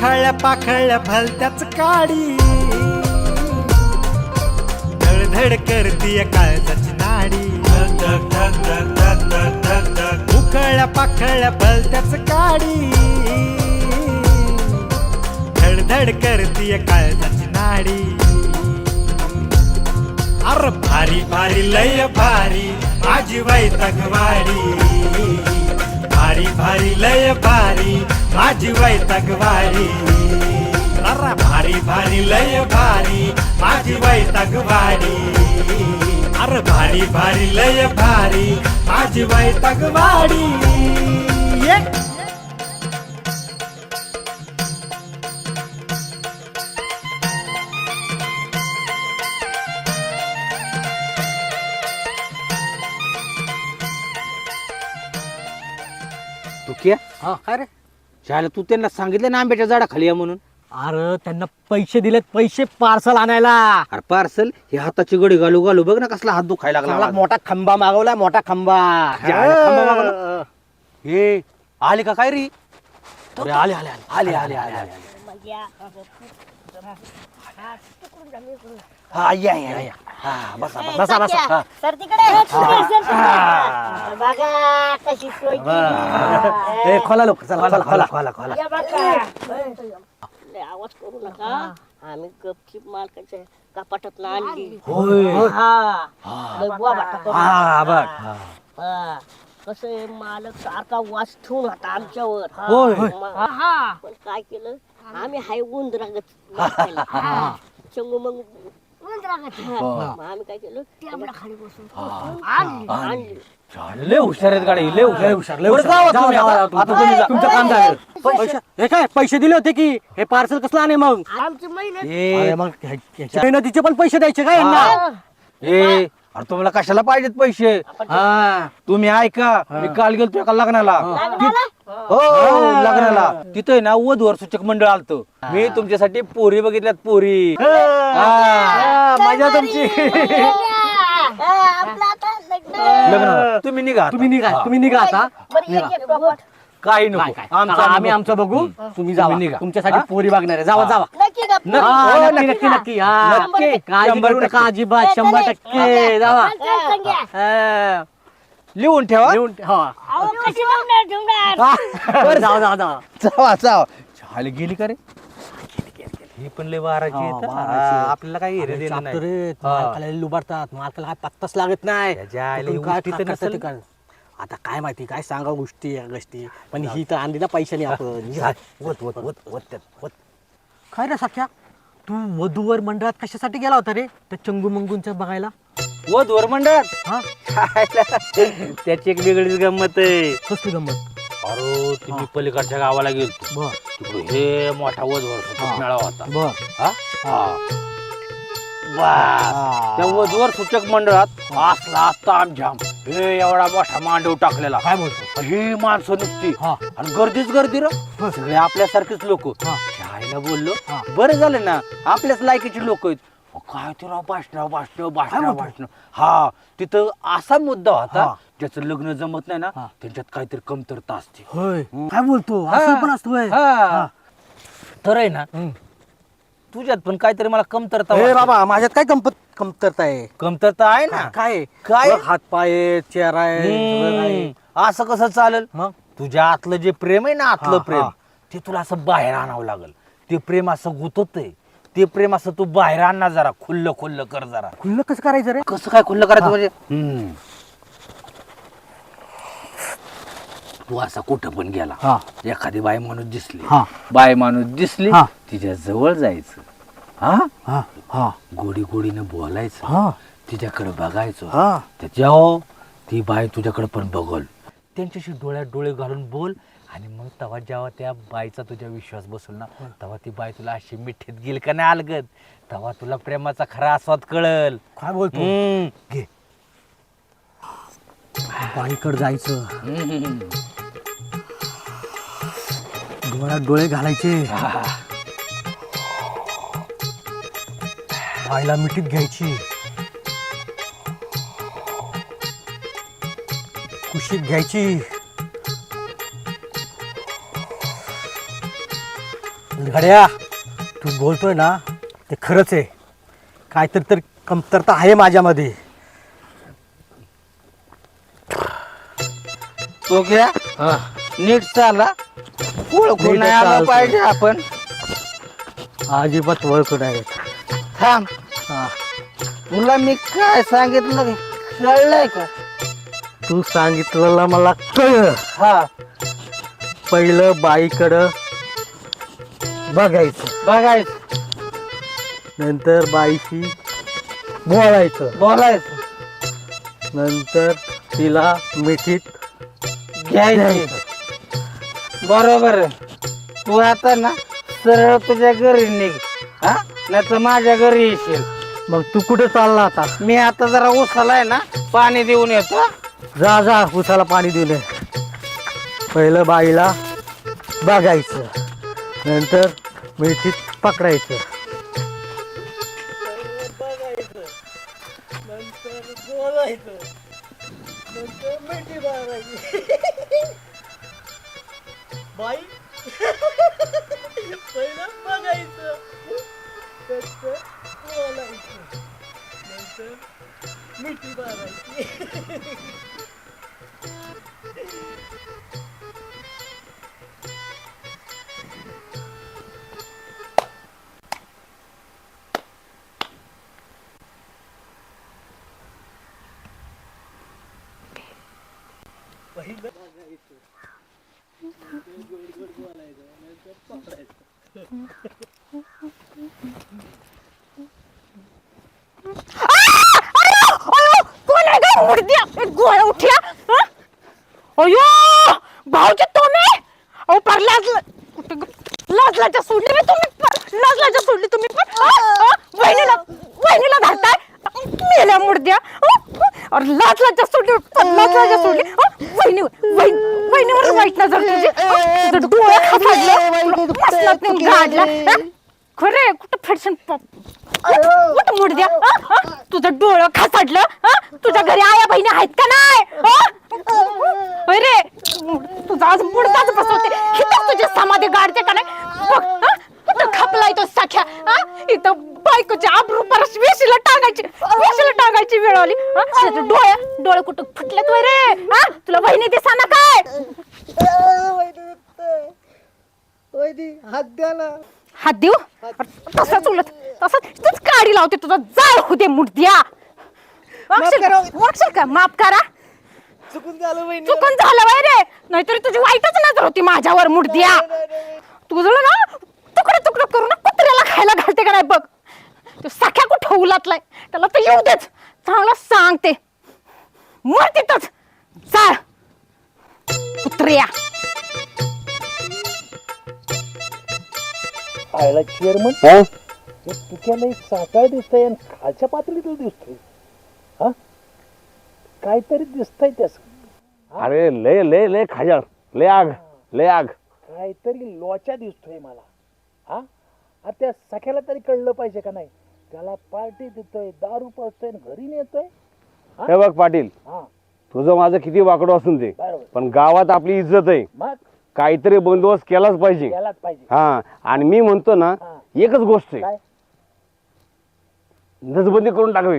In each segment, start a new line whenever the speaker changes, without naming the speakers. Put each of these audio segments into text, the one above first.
पाखळल्या भलत्याच काडी. धडधड करतीय काळजाची नाडी. उकळल्या पाखळल्या भलत्याच काडी. धडधड करतीय काळजाची नाडी. अर भारी भारी लय भारी माझी वैतकवाडी भारी भारी लय भारी माझी वैतकवाडी अर भारी भारी लय भारी माझी वैतकवाडी अर भारी भारी लय भारी माझी वैतकवाडी ये
तू क्या?
हा काय रे?
तू त्यांना सांगितलं ना आंब्याच्या झाडा खाली या म्हणून.
अरे त्यांना पैसे दिलेत पैसे पार्सल आणायला.
अरे पार्सल? हे हाताची गडी घालू घालू बघ ना कसला हात दुखायला लागला
मोठा खंबा मागवलाय मोठा खंबा.
जायला खंबा मागवला? हे. आली का काय रे?
अरे, आले आले. आले
आली आली आली आली. हा या या या हा बसा बसा
बसा बसा. हा.
सर तिकडे बघा कशी सोय केली.
ए खोला लोक चला
खोला
खोला
खोला
खोला
खोला. खोला
या बघा. लय आवाज करू नका. आम्ही गपचीप मालकाच्या कपाटात आणली.
होय.
हा. लय बुवा बाटा करू
हा बघ.
हा. कसं आहे मालक सारखा वास ठेवून होता आमच्यावर. हा.
होय.
मग- हा. पण काय केलं? आम्ही हाय उंदरागत वासायला. चंगू मग उंदरागत. मग आम्ही काय केलं? खाली बसून आणली. आणली.
शाळेला लय हुशार आहेत गाडी लय हुशार
हुशार, लय
बरं,
हुशार.
जावा
जावा,
तुम्ही
जावा,
आता.
जावा,
आता तुम्ही जा.
तुमचं काम झालं. पैसे हे काय पैसे दिले होते की? हे पार्सल कसलं आणे मग?
आमची मेहनत.
ए,
अरे मग ह्या- ह्याच्या मेहनतीचे पण पैसे द्यायचे काय यांना?
ए अरे तुम्हाला कशाला पाहिजेत पैसे? हा. तुम्ही ऐका मी काल गेलतो एका लग्नाला. हो. लग्नाला? तिथे ना वधूवर सूचक मंडळ आलत. मी तुमच्यासाठी पोरी बघितल्यात पोरी. हा.
मजा तुमची.
लग्न
लग्न तुम्ही निघा आता.
तुम्ही निघा तुम्ही निघा आता.
बरं एक एक टोपट.
काही
काय
नको
काय?
आमचं
आम्ही आमचं बघू. तुम्ही जावा.
निघा.
तुमच्यासाठी
हा?
पोरी बघणार आहे. जावा जावा.
नक्की
हा,
हो,
नक्की नक्की नक्की. हा
नक्की.
काळजी
शंभर
करू नका
टक्के.
अजिबात शंभर टक्के. जावा.
चल, चल, संग्या.
हा. लिहून ठेवा.
हा.
अहो, कशी ठेवणार, ठेवणार?
हा. जावा जावा जावा.
जावा जावा. झाली गेली का रे? ही पण लय
हा,
हा.
आहे.
आपल्याला काही हिरे देणं
चापतो
नाही.
रे. मालकाला लुबाडतात. मालकाला काय पत्ताच लागत नाही.
त्याच्या आईला
काय
तर नसेल.
काय. आता काय माहिती काय सांगा गोष्टी या गोष्टी. पण ही तर आणली ना पैशाने आपण.
जा, वत वत वत वत त्यात, वत.
काय रे सख्या? तू वधूवर मंडळात कशासाठी गेला होता रे? त्या चंगू मंगूंच्या बघायला?
वत वर मंडळात
हा?
त्याची एक वेगळीच गंमत आहे.
कसली गंमत?
अरे तुम्ही पलीकडच्या गावाला
बर.
तिकडे हे मोठा वधवर. मेळावा होता.
बर.
हा? हा. त्या वधूवर सूचक मंडळात असला तामझाम हे एवढा मोठा मांडव टाकलेला
काय बोलतो
ही माणसं नुसती
हा
आणि गर्दीच गर्दी र सगळे आपल्यासारखेच लोक
हा.
शाळेला बोललो
हा.
बरं झालं ना आपल्याच लायकीचे लोक आहेत अहो, काय ते राव भाषण भाषण भाषण
म्हणतो?
भाषण हा तिथं असा मुद्दा होता
हा.
ज्याचं लग्न जमत नाही ना
हा.
त्यांच्यात काहीतरी कमतरता असते
होय काय बोलतो असं पण असतो.
हा. तर आहे ना
हम्म.
तुझ्यात पण काहीतरी मला कमतरता
ए
वाटते.
बाबा माझ्यात काय कमपत कमतरता आहे
कमतरता आहे ना
काय?
काय?
हात पाय चेहरा आहे सगळं आहे.
हम्म. असं कसं चालेल
मग
तुझ्या आतलं जे प्रेम आहे ना आतलं
हा,
प्रेम
हा.
ते तुला असं बाहेर आणावं लागल ते प्रेम असं गुतत ते प्रेम असं तू बाहेर आण ना जरा खुल्ल खुल्ल कर जरा
खुल्लं कसं करायचं रे
कसं काय खुल्ल करायचं म्हणजे हम्म. तू असा कुठं पण गेला.
हा.
एखादी बाई माणूस दिसली.
हा.
बाय माणूस दिसली
हा.
तिच्या जवळ जायचं. हा?
हा. हा.
गोडी गोडीनं बोलायचं.
हा.
तिच्याकडे बघायचं.
हा.
त्याच्या ती बाई तुझ्याकडे पण बघल. त्यांच्याशी डोळ्यात डोळे घालून बोल आणि मग तेव्हा जेव्हा त्या बाईचा तुझ्या विश्वास बसल ना तेव्हा ती बाई तुला अशी मिठीत गेल का नाही अलगद? तेव्हा तुला प्रेमाचा खरा आस्वाद कळल.
काय बोलतो?
हम्म. घे.
बाईकड जायचं.
हम्म.
डोळ्यात डोळे घालायचे. बाईला मिठीत घ्यायची. कुशीत घ्यायची. घड्या तू बोलतोय ना ते खरंच आहे. काहीतरी तर कमतरता आहे माझ्यामध्ये.
तो घ्या नीट चाला. ओळखून
नीट
नाही आलं
चालतो.
पाहिजे आपण.
अजिबात ओळखू नाही
थांब.
हा.
तुला मी काय सांगितलं कळलंय का?
तू सांगितलेलं मला कळ
हा.
पहिलं बाईकडं बघायचं.
बघायचं.
नंतर बाईशी बोलायचं.
बोलायचं.
नंतर तिला मिठीत
घ्यायची. बरोबर. आहे. तू आता ना सरळ तुझ्या घरी निघ. हा? नाही तर माझ्या घरी येशील.
मग तू कुठे चालला आता?
मी आता जरा उसालाय ना पाणी देऊन येतो.
जा जा उसाला पाणी दिले. पहिलं बाईला बघायचं. नंतर मिठीत पकडायचं.
ए, गोळ्या उठ्या हं? अयो भाऊचे तुम्ही अहो पार लाज लाजलाच्या सोडली मी तुम्ही लाजलाच्या सोडली तुम्ही पण हं? हं? वहिनीला वहिनीला धरताय मेल्या मुर्द्या हं? अरे लाजलाच्या सोडली पण लाजलाच्या सोडली? वहिनी वहिनी वहिनीवर वाईट नजर तुझी? तुझं डोळा खासाडलं मसनात नेऊन गाडला हं? खरे कुठं फेडशन मुड द्या तुझं डोळं खासाडलं हं? तुझ्या घरी आया बहिणी आहेत का नाही? होय रे तुझा आज मुडदाच बसवते इथं तुझे समाधी गाडते का नाही बघ हं? कुठं खपलाय तो सख्या? इथं बायकोची आबरू परस वेशीला टांगायची वेशीला टांगायची वेळ आली? त्याचे डोळे डोळे कुठं फुटलेत वय रे हं? तुला बहिणी दिसा ना काय हात देऊ तसंच उलट तसंच काढी लावते तुझा जाळ होऊ दे मुडद्या वागशील वागशील का? माफ करा. चुकून झालं वय रे. नाहीतरी तुझी वाईटच नजर होती माझ्यावर मुडद्या तुझं ना तुकडे तुकडे करून ना कुत्र्याला खायला घालते का नाही बघ. तो सख्या कुठं उलातलाय त्याला तर येऊ देच. चांगलं सांगते. मर तिथंच. जाळ. कुत्र्या.
आयला चेअरमन तुझ्याला एक दिसतंय आणि खालच्या पातळीतच दिसतोय. हा? काहीतरी दिसतंय त्यास
अरे लय लय लय खाजळ. लय आग लय आग.
काहीतरी लोचा दिसतोय मला. हा? त्या सख्याला तरी कळलं पाहिजे का नाही? त्याला पार्टी देतोय दारू पाजतोय आणि घरी नेतोय.
हे? बघ पाटील
हा.
तुझं माझं किती वाकडं असून ते
बरोबर.
पण गावात आपली इज्जत आहे.
मग?
काहीतरी बंदोबस्त केलाच पाहिजे.
यालाच पाहिजे.
हा. आणि मी म्हणतो ना
हा.
एकच गोष्ट आहे.
काय?
नसबंदी करून टाकावी.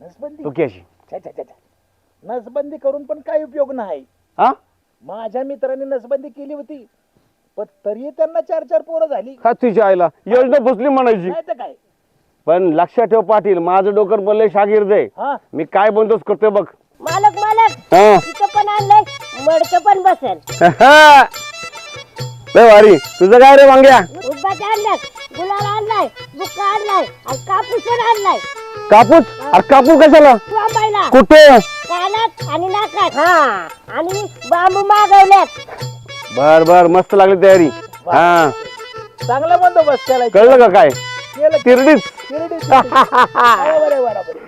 नसबंदी?
टोक्याशी
छा छा छा छा. नसबंदी करून पण काही उपयोग नाही.
हा?
माझ्या मित्रांनी नसबंदी केली होती पण तरी त्यांना चार चार पोरं झाली.
का तुझ्या आईला. योजना फसली म्हणायची.
नाही तर काय?
पण लक्षात ठेव पाटील माझं डोकर बोलले शागिर्द आहे.
हा.
मी काय बंदोबस्त करतोय बघ.
मालक मालक.
हा.
पण आणलंय. मडकं पण बसेल.
लय भारी. तुझं काय रे वांग्या?
गुलाल आणलाय बुक्का आणलाय आणि कापूस पण आणलाय.
कापूस? अरे कापूस कशाला? कुठे?
कानात आणि नाकात. हा. आणि बांबू मागवल्यात
बर बर मस्त लागली तयारी. हा.
चांगला बंदोबस्त केलाय.
कळलं का काय?
केलं
तिरडीच.
शिर्डीत. बरोबर आहे, बरोबर आहे.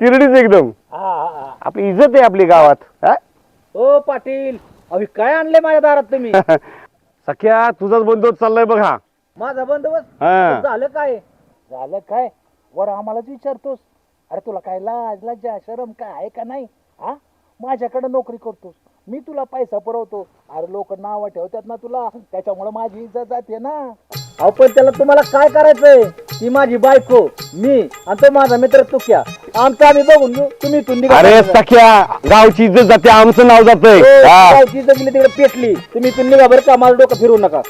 तिरडीच एकदम.
हा, हा, हा.
आपली इज्जत आहे आपली गावात. हा?
ओ पाटील. अभि काय आणले माझ्या दारात तुम्ही?
सख्या तुझाच बंदोबस्त चाललाय बघ हा.
माझा बंदोबस्त?
हा.
झालं काय? झालं काय? वर आम्हालाच विचारतोस. अरे तुला काय लाज लज्जा शरम काय आहे का नाही? हा? माझ्याकडे नोकरी करतोस. मी तुला पैसा पुरवतो. अरे लोक नाव ठेवतात ना तुला. त्याच्यामुळे माझी इज्जत जाते ना.
अहो पण त्याला तुम्हाला काय करायचंय? ती माझी बायको मी आणि तो माझा मित्र तुक्या. आमचं आम्ही बघून घेऊ तुम्ही इथून निघा.
अरे सख्या गावची इज्जत जाते आमचं नाव जातंय. हा.
गावची जगली तिकडे पेटली. तुम्ही इथून निघा बरं का माझं डोकं फिरवू नका.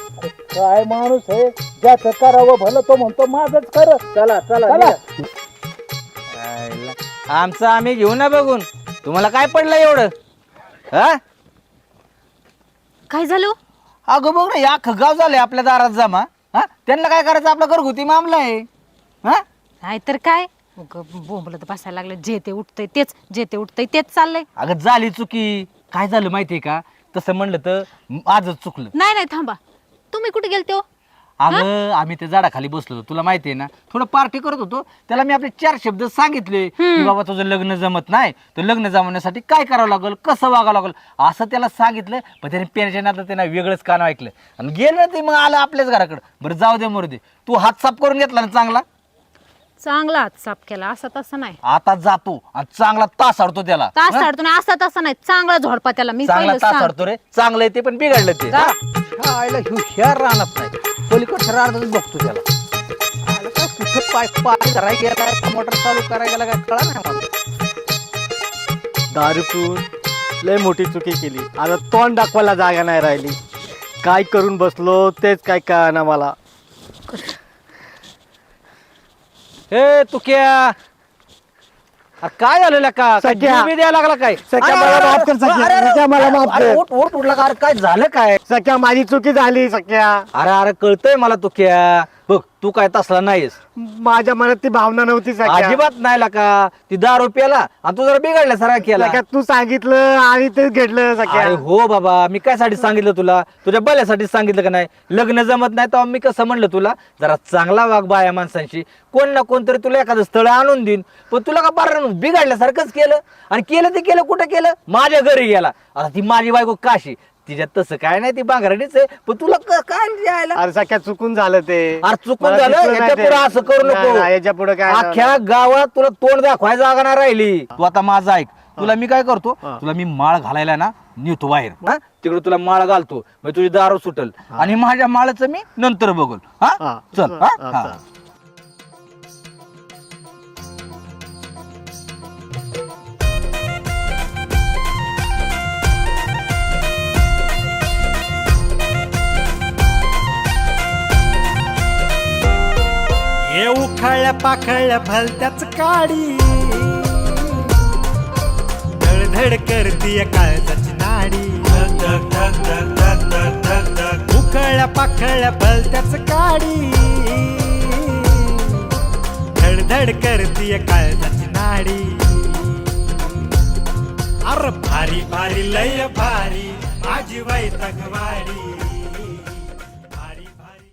काय माणूस आहे? ज्याचं करावं भलं तो म्हणतो माझच खरं.
चला चला
चला.
निघा. आमचं आम्ही घेऊ ना बघून. तुम्हाला काय पडलं एवढं? हा?
काय झालं?
अगं बघ ना या अख्खं गाव झालंय आपल्या दारात जमा. हा? त्यांना काय करायचं? आपला घरगुती मामला आहे. हा?
नाही तर काय? बोंबलत बसायला लागलं. जे ते उठतंय तेच जे ते उठतंय तेच चाललंय.
अगं झाली चुकी. काय झालं माहितीये का? तसं म्हणलं तर आजच चुकलं.
नाही नाही थांबा. तुम्ही कुठे गेलते हो?
अगं आम्ही त्या झाडाखाली बसलो होतो. तुला माहितीये ना थोडं पार्टी करत होतो. त्याला मी आपले चार शब्द सांगितले की बाबा तुझं लग्न जमत नाही. तर लग्न जमवण्यासाठी काय करावं लागेल? कसं वागावं लागेल? असं त्याला सांगितलं पण त्याने पेनच्या नातं त्यानं वेगळंच कान ऐकलं. आणि गेलं ते मग आलं आपल्याच घराकडं. बरं जाऊ दे मरू दे. तू हात साफ करून घेतला ना चांगला?
चांगला हात साफ केला असं तसं नाही.
आता जातो आणि चांगला तास अडतो त्याला.
तास साडतो नाही असा तसा नाही. चांगला झोडपा त्याला मी
चांगला
पहिलं
तास
सांग.
अडतो रे. चांगलं आहे ते पण बिघडलं ते. हा, हुशार राहणार नाही. पलीकडच्या राहतच बघतो त्याला. आला का कुठं पाय पाय करायला गेलाय का मोटर चालू करायला गेला काय कळा नाही मला.
दारू पिऊन लय मोठी चुकी केली. आता तोंड दाखवायला जागा नाही राहिली. काय करून बसलो तेच काय कळना मला.
ए तुक्या काय झालेलं का काय
सख्या.
जीव बी द्यायला लागला काय
सख्या, मला
अरे,
माफ कर, सख्या.
अरे, अरे,
सख्या, मला माफ
अरे,
कर.
उठ उठ उठला का अरे, काय झालं काय
सख्या माझी चुकी झाली सख्या
अरे अरे कळतंय मला तुक्या बघ तू काय तसला नाहीस.
माझ्या मनात ती भावना नव्हती सख्या.
अजिबात नाही ला का ती दारू प्याला आणि तू जरा सारा केला.
सख्या तू सांगितलं आणि घडलं सख्या.
अरे हो बाबा मी काय साठी सांगितलं तुला? तुझ्या बल्यासाठी सांगितलं का नाही? लग्न जमत नाही तेव्हा मी कसं म्हणलं तुला? जरा चांगला वाग बाया माणसांशी. कोण ना कोणतरी तुला एखादं स्थळ आणून देईन. पण तुला का बारा बिघडल्यासारखंच केलं? आणि केलं ते केलं कुठं केलं? माझ्या घरी गेला. आता ती माझी बायको काशी? तिच्यात तसं काय नाही ती बांगराडीच आहे. पण तुला क- काय यायला
अरे सख्या चुकून झालं ते.
अरे चुकून
मला
झालं?
दिसलं नाही
याच्या
ते.
पुढे असं करू
नाही, नाही, याच्यापुढे
नको
काय
अख्ख्या गावात तुला तोंड दाखवायला जागा नाही राहिली. तू आता माझं ऐक. तुला मी काय करतो?
हा.
तुला मी माळ घालायला ना नेतो बाहेर. हा? तिकडे तुला माळ घालतो. मग तुझी दारू सुटल. आणि माझ्या माळाचं मी नंतर बघल. हा?
हा.
चल हा?
हा,
हा.
चल.
ये उखाळ्या भलत्याच काडी. धडधड करतीय काळजाची नाडी. उखळ्या पाखळल्या भलत्याच काडी. धडधड करतीय काळजाची नाडी. अर भारी भारी लय भारी माझी वैतकवाडी